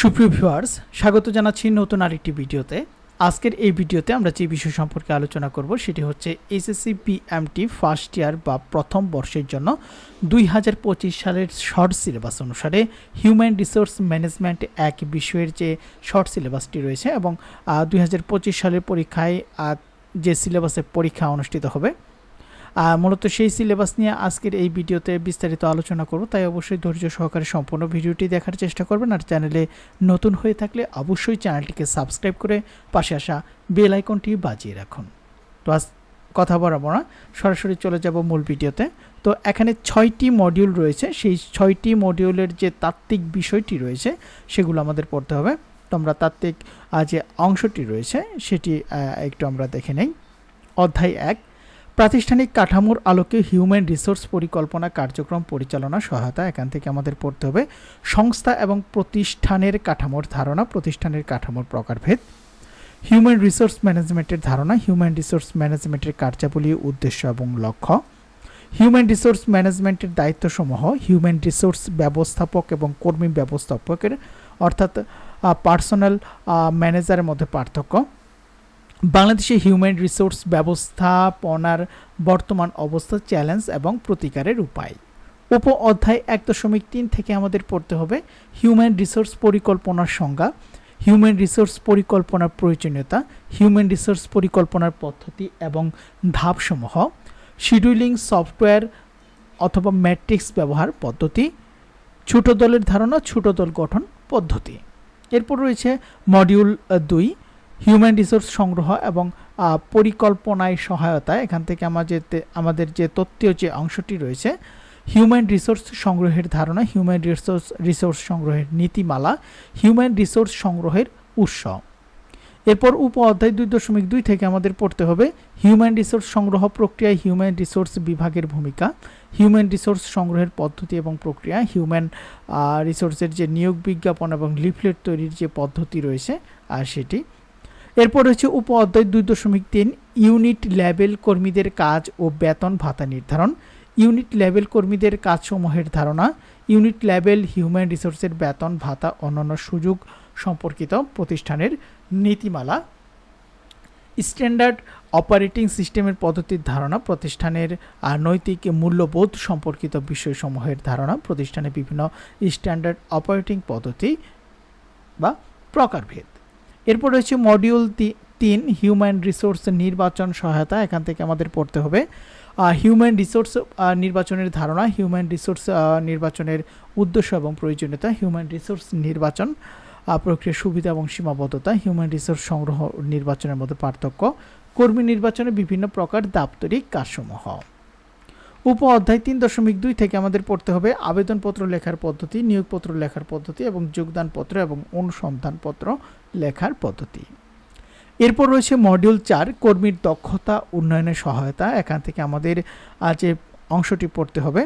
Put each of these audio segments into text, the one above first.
সুপ্রিয় ভিউয়ার্স, স্বাগত জানাচ্ছি নতুন আরেকটি ভিডিওতে। আজকের এই ভিডিওতে আমরা যে বিষয় সম্পর্কে আলোচনা করব সেটি হচ্ছে এসএসসি পিএমটি ফার্স্ট ইয়ার বা প্রথম বর্ষের জন্য দুই হাজার পঁচিশ সালের শর্ট সিলেবাস অনুসারে হিউম্যান রিসোর্স ম্যানেজমেন্ট এক বিষয়ের যে শর্ট সিলেবাসটি রয়েছে এবং দুই হাজার পঁচিশ সালের পরীক্ষায় যে সিলেবাসের পরীক্ষা অনুষ্ঠিত হবে মূলত সেই সিলেবাস নিয়ে আজকের এই ভিডিওতে বিস্তারিত আলোচনা করব, তাই অবশ্যই ধৈর্য সহকারে সম্পূর্ণ ভিডিওটি দেখার চেষ্টা করবেন আর চ্যানেলে নতুন হয়ে থাকলে অবশ্যই চ্যানেলটিকে সাবস্ক্রাইব করে পাশে আসা বেল আইকনটি বাজিয়ে রাখুন। তো আজ কথা বলাবো না, সরাসরি চলে যাব মূল ভিডিওতে। তো এখানে ছয়টি মডিউল রয়েছে, সেই ছয়টি মডিউলের যে তাত্ত্বিক বিষয়টি রয়েছে, সেগুলো আমাদের পড়তে হবে। তো আমরা তাত্ত্বিক যে অংশটি রয়েছে, সেটি একটু আমরা দেখে নেই। অধ্যায় এক প্রাতিষ্ঠানিক কাঠামোর আলোকে হিউম্যান রিসোর্স পরিকল্পনা কার্যক্রম পরিচালনা সহায়তা এখান থেকে আমাদের পড়তে হবে। সংস্থা এবং প্রতিষ্ঠানের কাঠামোর ধারণা, প্রতিষ্ঠানের কাঠামোর প্রকারভেদ। হিউম্যান রিসোর্স ম্যানেজমেন্টের ধারণা, হিউম্যান রিসোর্স ম্যানেজমেন্টের কার্যাবলী, উদ্দেশ্য এবং লক্ষ্য। হিউম্যান রিসোর্স ম্যানেজমেন্টের দায়িত্বসমূহ, হিউম্যান রিসোর্স ব্যবস্থাপক এবং কর্মী ব্যবস্থাপকের, অর্থাৎ পার্সোনাল ম্যানেজারের মধ্যে পার্থক্য। বাংলাদেশে হিউম্যান রিসোর্স ব্যবস্থাপনার বর্তমান অবস্থা চ্যালেঞ্জ এবং প্রতিকারের উপায়। উপ অধ্যায় এক দশমিক তিন থেকে আমাদের পড়তে হবে হিউম্যান রিসোর্স পরিকল্পনার সংজ্ঞা। হিউম্যান রিসোর্স পরিকল্পনার প্রয়োজনীয়তা হিউম্যান রিসোর্স পরিকল্পনার পদ্ধতি এবং ধাপসমূহ শিডিউলিং সফটওয়্যার অথবা ম্যাট্রিক্স ব্যবহার পদ্ধতি, ছোট দলের ধারণা, ছোট দল গঠন পদ্ধতি। এরপর রয়েছে মডিউল দুই হিউম্যান রিসোর্স সংগ্রহ এবং পরিকল্পনায় সহায়তায় এখান থেকে আমাদের আমাদের যে তত্ত্বীয় যে অংশটি রয়েছে হিউম্যান রিসোর্স সংগ্রহের ধারণা হিউম্যান রিসোর্স রিসোর্স সংগ্রহের নীতিমালা হিউম্যান রিসোর্স সংগ্রহের উৎস। এরপর উপ অধ্যায় দুই দশমিক দুই থেকে আমাদের পড়তে হবে হিউম্যান রিসোর্স সংগ্রহ প্রক্রিয়ায় হিউম্যান রিসোর্স বিভাগের ভূমিকা হিউম্যান রিসোর্স সংগ্রহের পদ্ধতি এবং প্রক্রিয়া হিউম্যান রিসোর্সের যে নিয়োগ বিজ্ঞাপন এবং লিফলেট তৈরির যে পদ্ধতি রয়েছে আর সেটি। এরপর রয়েছে উপ অধ্যায় দুই দশমিক তিন, ইউনিট লেভেল কর্মীদের কাজ ও বেতন ভাতা নির্ধারণ। ইউনিট লেভেল কর্মীদের কাজসমূহের ধারণা, ইউনিট লেভেল হিউম্যান রিসোর্সের বেতন ভাতা অন্যান্য সুযোগ সম্পর্কিত প্রতিষ্ঠানের নীতিমালা। স্ট্যান্ডার্ড অপারেটিং সিস্টেমের পদ্ধতির ধারণা, প্রতিষ্ঠানের নৈতিক মূল্যবোধ সম্পর্কিত বিষয়সমূহের ধারণা, প্রতিষ্ঠানের বিভিন্ন স্ট্যান্ডার্ড অপারেটিং পদ্ধতি বা প্রকারভেদ। এরপর রয়েছে মডিউল তিন হিউম্যান রিসোর্স নির্বাচন সহায়তা, এখান থেকে আমাদের পড়তে হবে। হিউম্যান রিসোর্স নির্বাচনের ধারণা হিউম্যান রিসোর্স নির্বাচনের উদ্দেশ্য এবং প্রয়োজনীয়তা হিউম্যান রিসোর্স নির্বাচন প্রক্রিয়ার সুবিধা এবং সীমাবদ্ধতা হিউম্যান রিসোর্স সংগ্রহ নির্বাচনের মধ্যে পার্থক্য, কর্মী নির্বাচনে বিভিন্ন প্রকার দাপ্তরিক কাজসমূহ। উপ অধ্যায় তিন দশমিক দুই থেকে আমাদের পড়তে হবে আবেদনপত্র লেখার পদ্ধতি, নিয়োগপত্র লেখার পদ্ধতি এবং যোগদানপত্র এবং অনুসন্ধানপত্র লেখার পদ্ধতি। এরপর রয়েছে মডিউল চার, কর্মীর দক্ষতা, উন্নয়নের সহায়তা। এখান থেকে আমাদের যে অংশটি পড়তে হবে।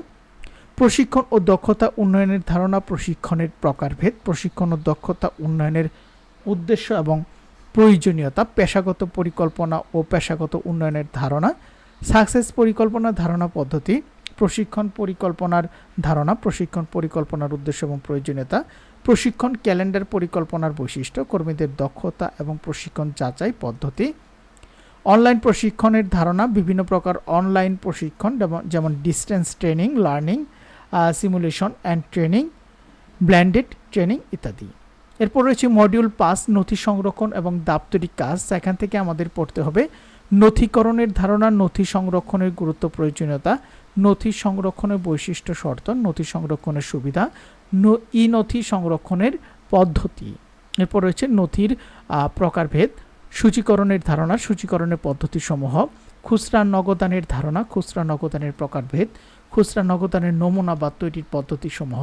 প্রশিক্ষণ ও দক্ষতা উন্নয়নের ধারণা, প্রশিক্ষণের প্রকারভেদ, প্রশিক্ষণ ও দক্ষতা উন্নয়নের উদ্দেশ্য এবং প্রয়োজনীয়তা, পেশাগত পরিকল্পনা ও পেশাগত উন্নয়নের ধারণা। সাকসেস পরিকল্পনা ধারণা পদ্ধতি, প্রশিক্ষণ পরিকল্পনার ধারণা, প্রশিক্ষণ পরিকল্পনার উদ্দেশ্য এবং প্রয়োজনীয়তা, প্রশিক্ষণ ক্যালেন্ডার পরিকল্পনার বৈশিষ্ট্য, কর্মীদের দক্ষতা এবং প্রশিক্ষণ যাচাই পদ্ধতি, অনলাইন প্রশিক্ষণের ধারণা, বিভিন্ন প্রকার অনলাইন প্রশিক্ষণ যেমন- যেমন distance training, learning simulation and training, blended training ইত্যাদি। এরপর রয়েছে মডিউল পাস নথি সংরক্ষণ এবং দাপ্তরিক কাজ। সেখান থেকে আমাদের পড়তে হবে নথিকরণের ধারণা, নথি সংরক্ষণের গুরুত্ব প্রয়োজনীয়তা, নথি সংরক্ষণের বৈশিষ্ট্য শর্ত, নথি সংরক্ষণের সুবিধা ই নথি সংরক্ষণের পদ্ধতি। এরপর রয়েছে নথির প্রকারভেদ, সূচীকরণের ধারণা, সূচীকরণের পদ্ধতিসমূহ, খুচরা নগদানের ধারণা, খুচরা নগদানের প্রকারভেদ, খুচরা নগদানের নমুনা বা তৈরির পদ্ধতিসমূহ,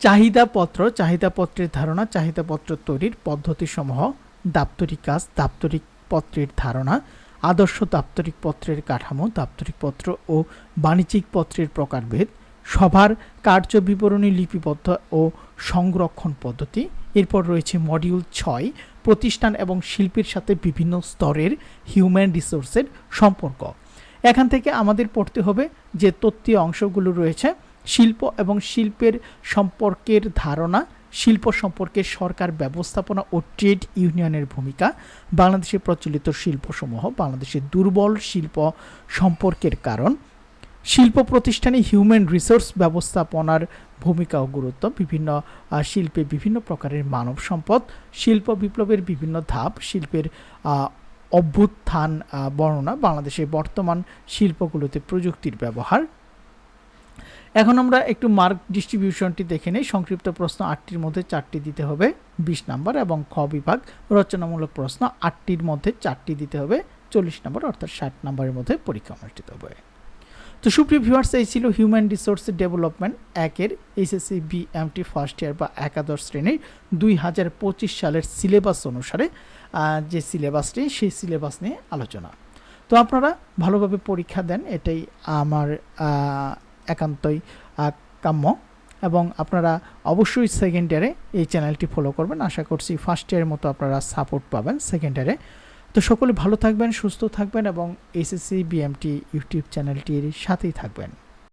চাহিদাপত্র, চাহিদাপত্রের ধারণা, চাহিদাপত্র তৈরির পদ্ধতিসমূহ, দাপ্তরিক কাজ, দাপ্তরিক পত্রের ধারণা, আদর্শ দাপ্তরিক পত্রের কাঠামো দাপ্তরিক পত্র ও বাণিজ্যিক পত্রের প্রকারভেদ, সভার কার্য বিবরণী লিপিবদ্ধ ও সংরক্ষণ পদ্ধতি, এরপর রয়েছে মডিউল ছয়, প্রতিষ্ঠান এবং শিল্পীর সাথে বিভিন্ন স্তরের হিউম্যান রিসোর্সের সম্পর্ক। এখান থেকে আমাদের পড়তে হবে যে তত্ত্বীয় অংশগুলো রয়েছে, শিল্প এবং শিল্পের সম্পর্কের ধারণা শিল্প সম্পর্কে সরকার ব্যবস্থাপনা ও ট্রেড ইউনিয়নের ভূমিকা, বাংলাদেশে প্রচলিত শিল্পসমূহ, বাংলাদেশের দুর্বল শিল্প সম্পর্কের কারণ, শিল্প প্রতিষ্ঠানে হিউম্যান রিসোর্স ব্যবস্থাপনার ভূমিকা ও গুরুত্ব, বিভিন্ন শিল্পে বিভিন্ন প্রকারের মানব সম্পদ, শিল্প বিপ্লবের বিভিন্ন ধাপ, শিল্পের অভ্যুত্থান বর্ণনা, বাংলাদেশের বর্তমান শিল্পগুলোতে প্রযুক্তির ব্যবহার এখন আমরা একটু মার্ক ডিস্ট্রিবিউশনটি দেখে নেই। সংক্ষিপ্ত প্রশ্ন আটটির মধ্যে চারটি দিতে হবে বিশ নাম্বার এবং খ বিভাগ। রচনামূলক প্রশ্ন আটটির মধ্যে চারটি দিতে হবে। চল্লিশ নম্বর অর্থাৎ ষাট নম্বরের মধ্যে পরীক্ষা অনুষ্ঠিত হবে। তো সুপ্রিয় ভিউয়ার্স এই ছিল হিউম্যান রিসোর্স ডেভেলপমেন্ট একের এইচএসসি বিএমটি ফার্স্ট ইয়ার বা একাদশ শ্রেণির দুই হাজার পঁচিশ সালের সিলেবাস অনুসারে যে সিলেবাসটি সেই সিলেবাস নিয়ে আলোচনা। তো আপনারা ভালোভাবে পরীক্ষা দেন, এটাই আমার একান্তই কাম্য এবং আপনারা অবশ্যই সেকেন্ড ইয়ারে এই চ্যানেলটি ফলো করবেন। আশা করছি ফার্স্ট ইয়ারের মতো আপনারা সাপোর্ট পাবেন সেকেন্ড ইয়ারে তো সকলে ভালো থাকবেন, সুস্থ থাকবেন এবং এসএসসি বিএমটি ইউটিউব চ্যানেলটির সাথেই থাকবেন।